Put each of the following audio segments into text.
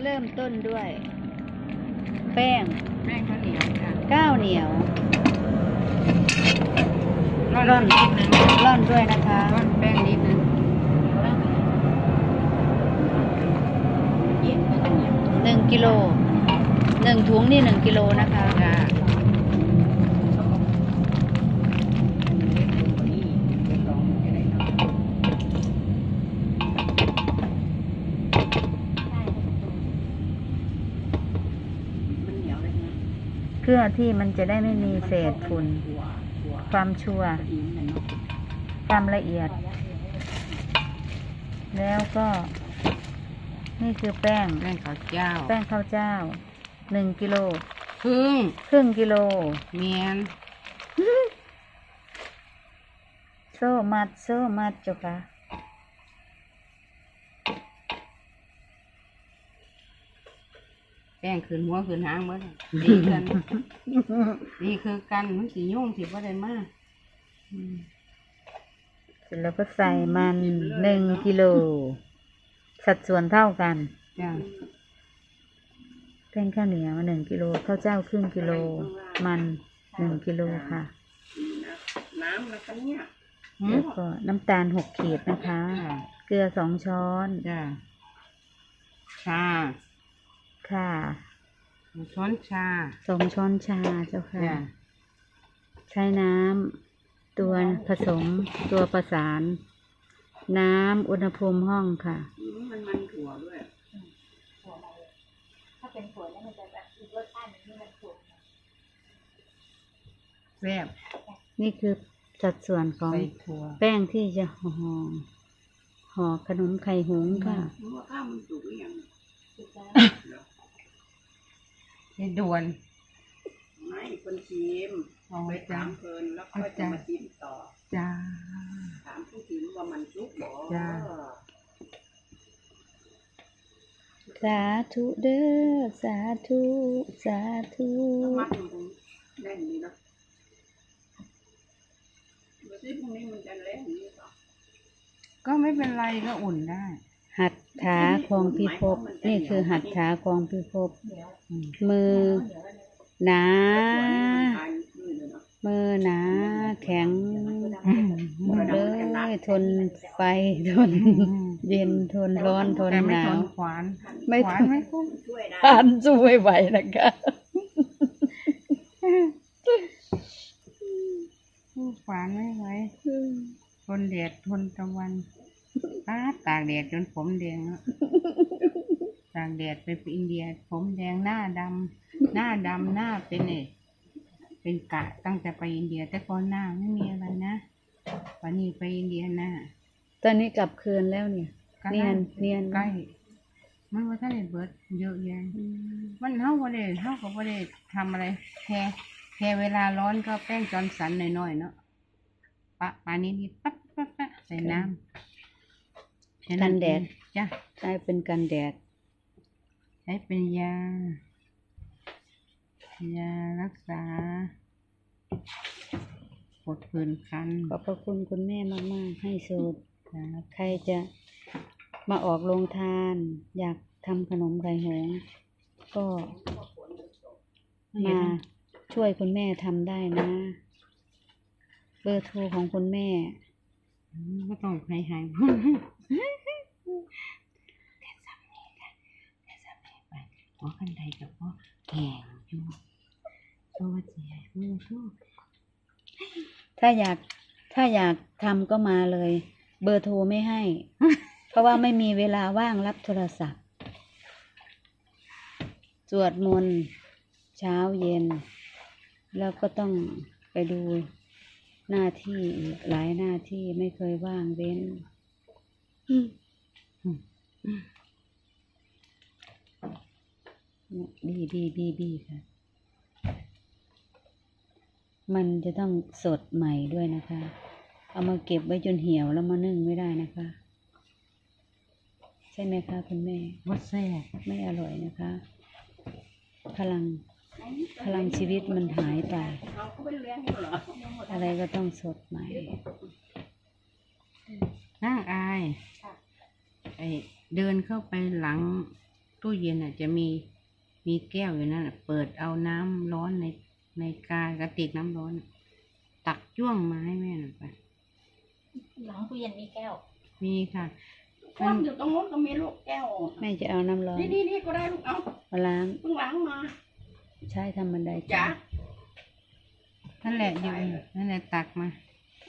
เริ่มต้นด้วย แป้งแป้งข้าวเหนียวค่ะก้าวเหนียวร่อนร่อนนิดนึงร่อนด้วยนะคะ ร่อนแป้งนิดนึงหนึ่งกิโลหนึ่งถุงนี่หนึ่งกิโลนะคะ พื่อที่มันจะได้ไม่มีเศษฝุ่น ความชัวร์ความละเอียด แล้วก็ นี่คือแป้ง แป้งข้าวเจ้า แป้งข้าวเจ้า หนึ่งกิโล ครึ่ง ครึ่งกิโล เมียน โซ่มัด โซ่มัดเจ้าค่ะ แป้งขืนหัวขืนหางเมื่อดีกันดีคือกันมันสียุ่งสิว่าได้มากเสร็จแล้วก็ใส่มันหนึ่งกิโล สัดส่วนเท่ากันจ้าแป้งข้าวเหนียวหนึ่งกิโลข้าวเจ้าครึ่งกิโล มันหนึ่งกิโลค่ะ น้ำแล้วก็เนี่ยหืแล้มวก็น้ำตาลหกขีดนะคะจ้าเกลือสองช้อนจ้าชา ค่ะช้อนชาสองช้อนชาเจ้าค่ะจ้าใช้น้ำตัวผสมตัวประสาน น้ำอุณหภูมิห้องค่ะอืมมันมันถั่วด้วยแซ่บนี่คือสัดส่วนของใส่ถั่วแป้งที่จะห่อห่อขนมไข่หุงค่ะรู้ว่าข้าวมันสุกหรือยัง ให้ด่วน ไม่คนชิมเอาไปไว้จ้าถามเพลินแล้วก็จะมาชิมต่อ จ้า ถามผู้ชิมว่ามันสุกบ่จ้าสาธุเด้อ สาธุ สาธุแล้วมัดมันคงแน่นดีเนาะดูสิพรุ่งนี้มันจะแรงอย่างนี้ต่อก็ไม่เป็นไรก็อุ่นได้ หัต ถาของพิภพนี่คือหัตถาของพิภพมือหนาตัวนี้มันทานยืดเลยเนาะมือหนาแข็งเลยทนไฟทนเย็นทนร้อนทนแต่หไม่นาทวนขวานไม่ขวาทนนไม่คุ้มช่วยได้ทานสู้ไม่ไหวนะคะขวานไม่ไหวทนแดดทนตะวัน ตาตากแดดจนผมแดงแล้วตากแดดไปอินเดีย ผมแดงหน้าดำหน้าดำหน้าเป็นเอเป็นกะตั้งแต่ไปอินเดียแต่ก่อนหน้าไม่มีอะไรนะวันนี้ไปอินเดียหน้าตอนนี้กลับคืนแล้วเนี่ยก็เนียนเนียนใกล้มันว่าท่านได้เบิดเยอะแยะมันเท่าบ่ได้เท่ากับบ่ได้ทำอะไรแค่แค่เวลาร้อนก็แป้งจอนสันหน่อยๆเนาะปะปานี้นี่ปั๊บปั๊บปั๊บใส่น้ำแค่ กันแดดเองจ้ะใช้เป็นกันแดด ใช้เป็นยา ยารักษาปวดผื่นคัน ขอบพระคุณคุณแม่มาก ๆ ให้สูตรจ้ะใครจะมาออกโรงทาน อยากทำขนมไข่หงส์ก็มาช่วยคุณแม่ทำได้นะ เบอร์โทรของคุณแม่อืมก็ต้องให้หาย หัวกันไดกับพ่อแข่งอยู่โซ่เจียมือสู้ถ้าอยากถ้าอยากทำก็มาเลย เบอร์โทรไม่ให้ เพราะว่าไม่มีเวลาว่างรับโทรศัพท์ สวดมนต์เช้าเย็น แล้วก็ต้องไปดูหน้าที่อีกหลายหน้าที่ไม่เคยว่างเว้น บีบีบีบีค่ะ มันจะต้องสดใหม่ด้วยนะคะ เอามาเก็บไว้จนเหี่ยวแล้วมานึ่งไม่ได้นะคะ ใช่ไหมคะคุณแม่ว่าแซ่บไม่อร่อยนะคะ พลังพลังชีวิตมันหายไปเขาก็ไปเลี้ยงอยู่เหรออะไรก็ต้องสดใหม่นั่งอายไอ เดินเข้าไปหลังตู้เย็นอะ จะมีมีแก้วอยู่นั่นน่ะเปิดเอาน้ำร้อนในในกากระติกน้ำร้อนน่ะตักจ้วงมาให้แม่หน่อยไปหลังตู้เย็นมีแก้ว มีค่ะคว่ำอยู่ตรงโน้นก็มีลูกแก้ว แม่จะเอาน้ำร้อน นี่นี่นี่ก็ได้ลูกเอามาล้างเพิ่งล้างมา ใช้ทำบันไดจ๋านั่นแหละอยู่นั่นแหละตักมา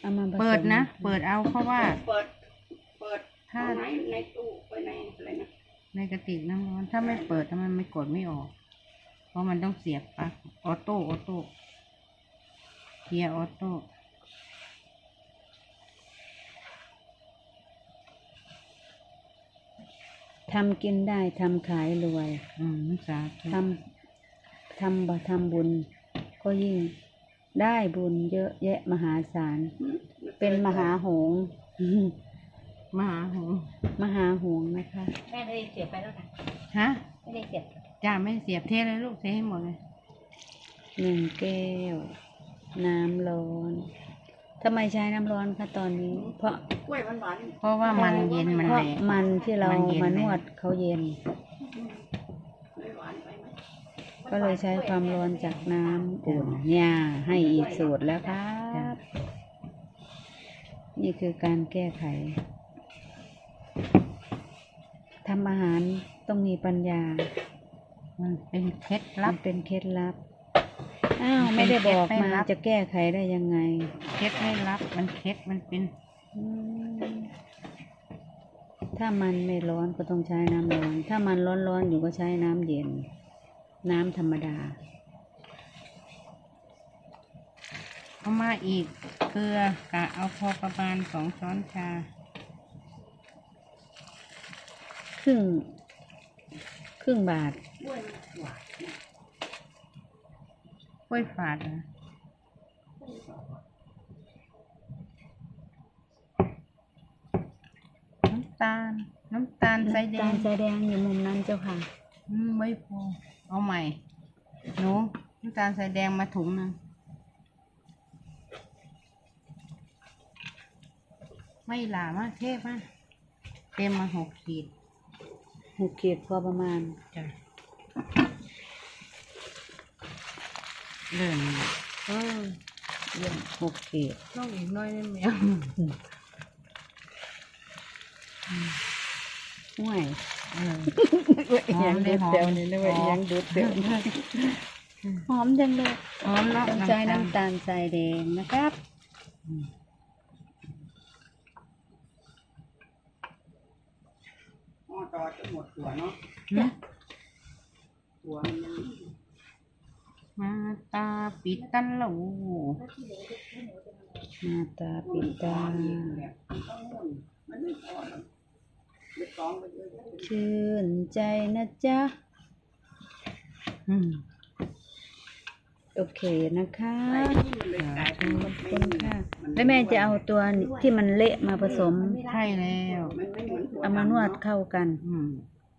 เอามาผสมเปิดนะ เปิดเอาเพราะว่า เปิด เปิด ถ้าเอาในในตู้ไปในอะไรนะในกระติกน้ำร้อนถ้าไม่เปิดถ้ามันไม่กดไม่ออก เพราะมันต้องเสียบปลั๊กออโต้ออโต้เกียร์ออโต้ทำกินได้ทำขายรวยอืมสาธุทำทำบทำบุญ ก็ยิ่งได้บุญเยอะแยะมหาศาลหืมเป็นมหาโหงส์ มหาโหงมหาโหงส์นะคะ แม่ไม่ได้เสียบไปแล้วนะฮะ ไม่ได้เสียบจ้าไม่เสียบเทเลยลูกเทให้หมดเลยหนึ่งแก้ว น้ำร้อนทำไมใช้น้ำร้อนคะตอนนี้ เพราะกล้วยหวานเพราะว่ามันเย็นมันเพแหราะลกมันที่เรามันเย็นมาไหมนวดเขาเย็นๆไม่หวานไปไหมก็เลยใช้ความร้อนจากน้ำอุ่นเนี่ยให้อีกสูตรแล้วครัจ้ะบนี่คือการแก้ไข ทำอาหารต้องมีปัญญา มันเป็นเคล็ดลัมับนเป็นเคล็ดลับ อ้าวมันไม่เป็นได้บอกเคล็ดมาลับจะแก้ไขได้ยังไง เคล็ดไม่ลับ มันเคล็ดมันเป็นอืมถ้ามันไม่ร้อนก็ต้องใช้น้ำร้อน ถ้ามันร้อนๆอยู่ก็ใช้น้ำเย็น น้ำธรรมดา เอามาอีก เกลือกะเอาพอประมาณสองช้อนชา ครึ่ง ครึ่งบาทกล้วยมันหวานกล้วยฝาดเหรอน้ำตาล น้ำตาลใส่แดน้ำตางลใส่แดงอยู่มุมนั้นเจ้าค่ะ อืมไม่พอ เอาใหม่ หนู น้ำตาลใส่แดงมาถุงหนึงไม่หลามากเทพมากเต็มมาหกขีด หกขีดพอประมาณจ้ะเริ่มเออเยี่ยมหกขีดต้องอีกหน้อยได้ไหมห่วยเออหอยัมงเลดูยดหอมเซลนี่นะเว้ยหอมยังดูดเซลหอมจังเลยหอมเนาะต้องใช้น้ำตาลใส่แดงนะครับ อ๋อต่อจะหมดหัวเนาะหึหัวมันยังมาตาปิดตันแล้วหน้าตาปิดตาแบบมันต้องมุ่นมันไม่พอหรอกเดี๋ยวกองไปเยอะๆชื่นใจนะจ๊ะ อืม โอเคนะคะไอ้นี่มันเลยกลายเป็นขอบคุณค่ะแล้วแม่จะเอาตัวที่มันเละมาผสม ใช่แล้วมันไม่เหมือนหัวเอามานวดเข้ากันอืม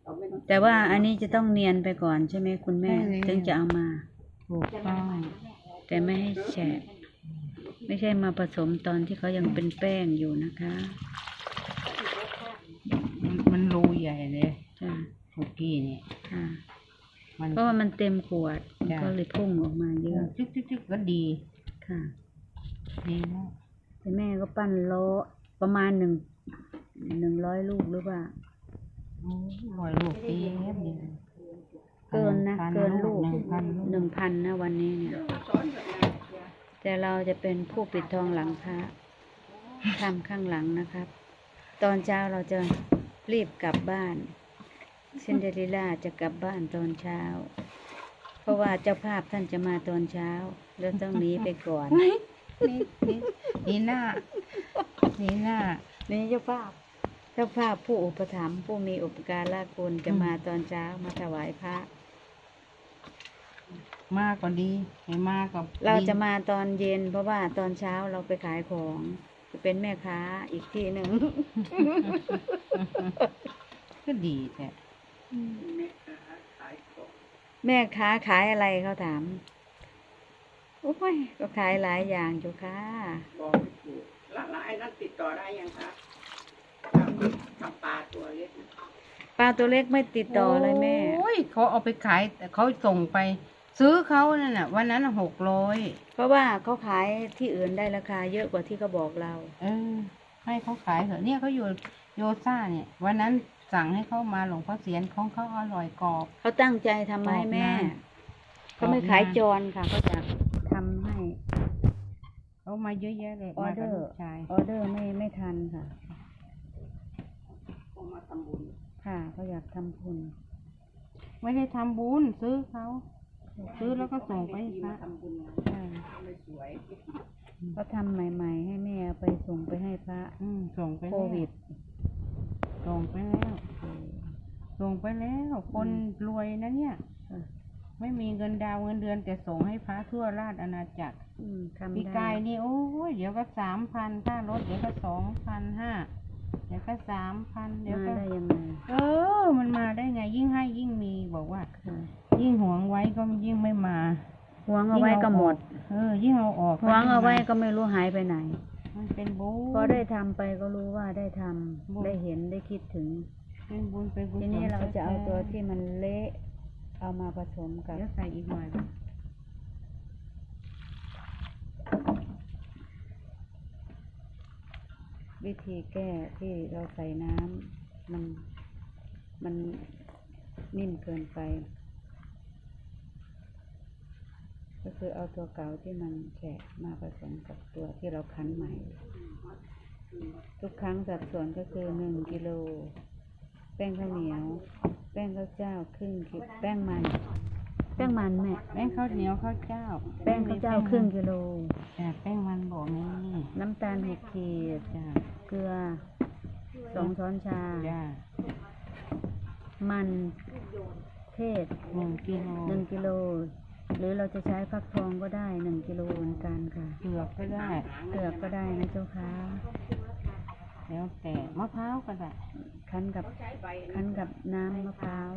เราไม่ต้องแต่ว่าอันนี้จะต้องเนียนไปก่อนใช่ไหมคุณแม่ใช่แล้วถึงจะเอามา ถูกต้อง แต่ไม่ให้แฉะ ไม่ใช่มาผสมตอนที่เขายังเป็นแป้งอยู่นะคะ มันมันรูใหญ่เลยจ้ะคุกกี้เนี่ยค่ะ มัน เพราะว่ามันเต็มขวดจ้ะ ก็เลยพุ่งออกมาเยอะจึ๊กจึ๊กจึ๊กก็ดี ค่ะ ดีแล้วแต่แม่ก็ปั้นโลประมาณหนึ่งหนึ่งร้อยลูกหรือเปล่า โอ้ยลอยลูกเต็มเลยเกินนะ พัเกินลูกหนึ่งพันลูกหนึ่งพันนะวันนี้เนี่ยสอนแบบนั้นแต่เราจะเป็นผู้ปิดทองหลังพระทำข้างหลังนะครับ ตอนเช้าเราจะรีบกลับบ้าน ซินเดอเรลล่าจะกลับบ้านตอนเช้า เพราะว่าเจ้าภาพท่านจะมาตอนเช้า แล้วต้องหนีไปก่อนนี่นี่นี่หน้านี่หน้านี่เจ้าภาพ เจ้าภาพผู้อุปถัมภ์ผู้มีอุปการะคุณจะมาตอนเช้ามาถวายพระ มากกว่าดีไม่มากกับเราจะมาตอนเย็น เพราะว่าตอนเช้าเราไปขายของจะเป็นแม่ค้าอีกที่หนึ่งก็ดีแต่ แม่ค้าขายของแม่ค้าขายอะไรเขาถามโอ้ยก็ขายหลายอย่างอยู่ค่ะบอกไม่ถูกแล้วแล้วไอ้นั่นติดต่อได้ยังคะทำทำปลาตัวเล็กนะปลาตัวเล็กไม่ติดต่อเลยแม่โยเขาเอาไปขายแต่เขาส่งไป ซื้อเขานั่นน่ะ วันนั้นหกร้อยเพราะว่าเขาขายที่อื่นได้ราคาเยอะกว่าที่เขาบอกเรา เออให้เขาขายเถอะเนี่ยเขาอยู่โยซ่าเนี่ย วันนั้น สั่งให้เขามาหลวงพ่อเสียนของเขาอร่อยกรอบ เขาตั้งใจทำมาให้แม่ออกมาเขาไม่ออกมาขายจรค่ะเขาจะทำให้ เขามาเยอะแยะเลยออมาเดกับอลูร์กชายออเดอร์ไม่ไม่ทันค่ะ เขามาทำบุญค่ะเขาอยากทำบุญไม่ได้ทำบุญซื้อเขา ซื้อแล้วก็ส่งไปให้ที่พมาระทำบุญไงใช่ก็เลยสวยเขาทำใหม่ ๆ ให้แม่เอาไปส่งไปให้พระอืมส่งไปโคแล้ววิด ส่งไปแล้วส่งไปแล้ว คนรวยนะเนี่ยค่ะไม่มีเงินดาวเงินเดือน แต่ส่งให้พระทั่วราชอาณาจักรอืมทำปีได้กายนี่โอ้ยเดี๋ยวก็สามพันค่ารถเดี๋ยวก็สองพันห้าเดี๋ยวก็สามพันเดี๋ยวมาก็ได้ยังไงเออ มันมาได้ไง ยิ่งให้ยิ่งมีบอกว่าค่ะยิ่งหวงไว้ก็ยิ่งไม่มาหวงเอาไว้ก็หมด เออ ยิ่งเอาออกหวงเอาไว้ยิ่มก็ไม่รู้หายไปไหน มันเป็นบุญ พอได้ทำไปก็รู้ว่าได้ทำบุญ ได้เห็นได้คิดถึง เป็นบุญเป็นบุญทีนี้เราจะเอาตัวที่มันเละเอามาผสมกับเดี๋ยวใส่อีกหน่อยวิธีแก้ที่เราใส่น้ำมันมันนิ่มเกินไป ก็คือเอาตัวเก่าที่มันแฉะมาผสมกับตัวที่เราคั้นใหม่ ทุกครั้งสัดส่วนก็คือหนึ่งกิโล แป้งข้าวเหนียว แป้งข้าวเจ้าครึ่งกิแป้งมัน แป้งมันแม่แป้งข้าวเหนียวข้าวเจ้า แป้งข้าวเจ้าครึ่งกิโลจ้ะแป้งมันบอกนี่น้ำตาลหกขีดจ้ะเกลือสองช้อนชาจ้ะมันเทศหนึ่งกิโลหนึ่งกิโล หรือเราจะใช้ฟักทองก็ได้หนึ่งกิโลเหมือนกันค่ะเปลือกก็ได้เกลือกก็ได้นะเจ้าค่ะแล้วแต่มะพร้าวก็ได้คั้นกับคั้นกับน้ำมะพร้าว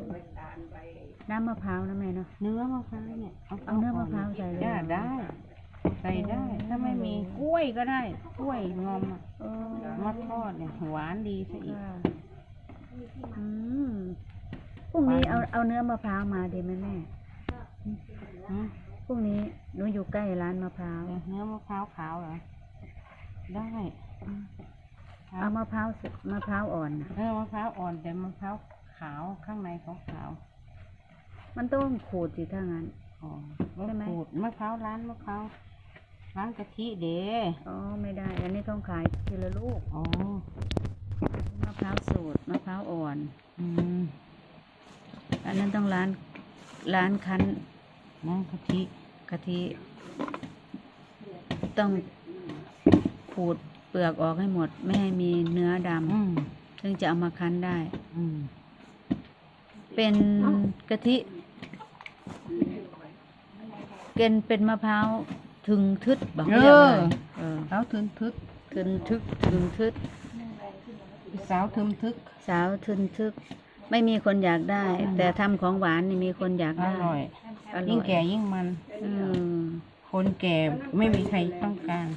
น้ำมะพร้าวนะแม่เนาะเนื้อมะพร้าวเนี่ยเอาเนื้อมะพร้าวใส่เลยจ้ะได้ ใส่ได้ ถ้าไม่มีกล้วยก็ได้ กล้วยงอมอะโอ้มาทอดเนี่ยหวานดีซะอีกค่ะอืมพรุ่งนี้เอาเอาเนื้อมะพร้าวมาดีไหมแม่หืม พรุ่งนี้หนูอยู่ใกล้ร้านมะพร้าวเนื้อมะพร้าวขาวเหรอ ได้ เอามะพร้าวสุกมะพร้าวอ่อนน่ะเออมะพร้าวอ่อนแต่มะพร้าวขาวข้างในขาวขาวมันต้องขูดสิถ้างั้น ๆอ๋อใช่ไหม ขูดมะพร้าวร้านมะพร้าวร้านกะทิเด้อ๋อไม่ได้ อันนี้ต้องขายทีละลูก อ๋อมะพร้าวสูตรมะพร้าวอ่อน อืมอันนั้นต้องร้านร้านคั้น น้ำกะทิกะทิต้องขูดเปลือกออกให้หมด ไม่ให้มีเนื้อดอืมำถึงจะเอามาคั้นได้อืมเป็นกะทิเป็นเป็นมะพร้าวถึงทึดบอกเอเรียกออะไรเออสาวทึนทึกทึนทึกถึงทึดสาวทึมทึก สาวทึนทึก ไม่มีคนอยากได้ แต่ทำของหวานนี่มีคนอยากอได้ร่อย อร่อยยิ่งแก่ยิ่งมัน อืมคนแก่ไม่มีใครต้องการ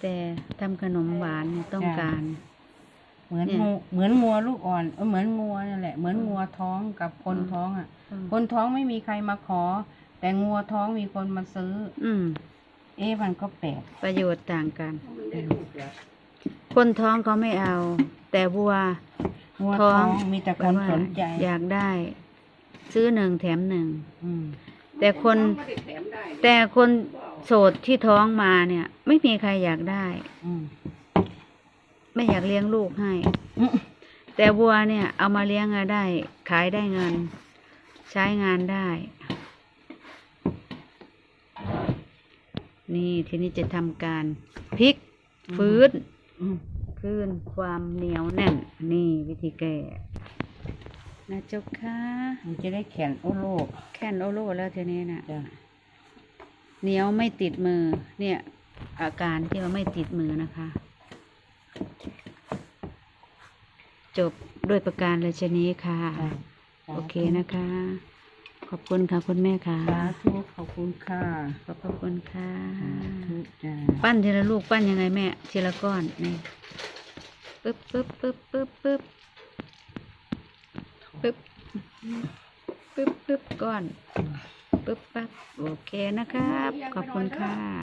แต่ทำขนมหวานเนี่ยต้องจ้ะการ เหมือนเนี่ยงูเหมือนงัวลูกอ่อนเออเหมือนงัวนั่นแหละ เหมือนงัวท้องกับคนอืมท้องอะ อืมคนท้องไม่มีใครมาขอ แต่งัวท้องมีคนมาซื้อ อืม เอ๊ะมันก็แปลกประโยชน์ต่างกัน คนท้องเขาไม่เอา แต่วัว งัวท้ท้อองงมีแต่คนแบบว่าสนใจอยากได้ ซื้อหนึ่งแถมหนึ่ง อืม แต่คนไม่ได้แถมได้แต่คนโสดที่ท้องมาเนี่ย ไม่มีใครอยากได้ อืมไม่อยากเลี้ยงลูกให้อืมแต่วัวเนี่ย เอามาเลี้ยงอะได้ ขายได้เงิน ใช้งานได้ นี่ทีนี้จะทำการพลิกฟื้นอืมคืนความเหนียวแน่น นี่วิธีแก้ นะเจ้าค่ะมันจะได้แขนโอโลกแค่นโอโลแล้วทีนี้นะจ้ะเหนียวไม่ติดมือ เนี่ย อาการที่ว่าไม่ติดมือนะคะ จบด้วยประการราชนี้ค่ะ จ้ะโอเคนะคะ ขอบคุณค่ะคุณแม่ค่ะ สาธุขอบคุณค่ะขอบพระคุณค่ะสาธุจ้ะปั้นทีละลูกปั้นยังไงแม่ ทีละก้อนนี่ปึ๊บปึ๊บปึ๊บปึ๊บปึ๊บ ปึ๊บปึ๊บปึ๊บก่อนปึ๊บปั๊บโอเคนะครับ ขอบคุณค่ะ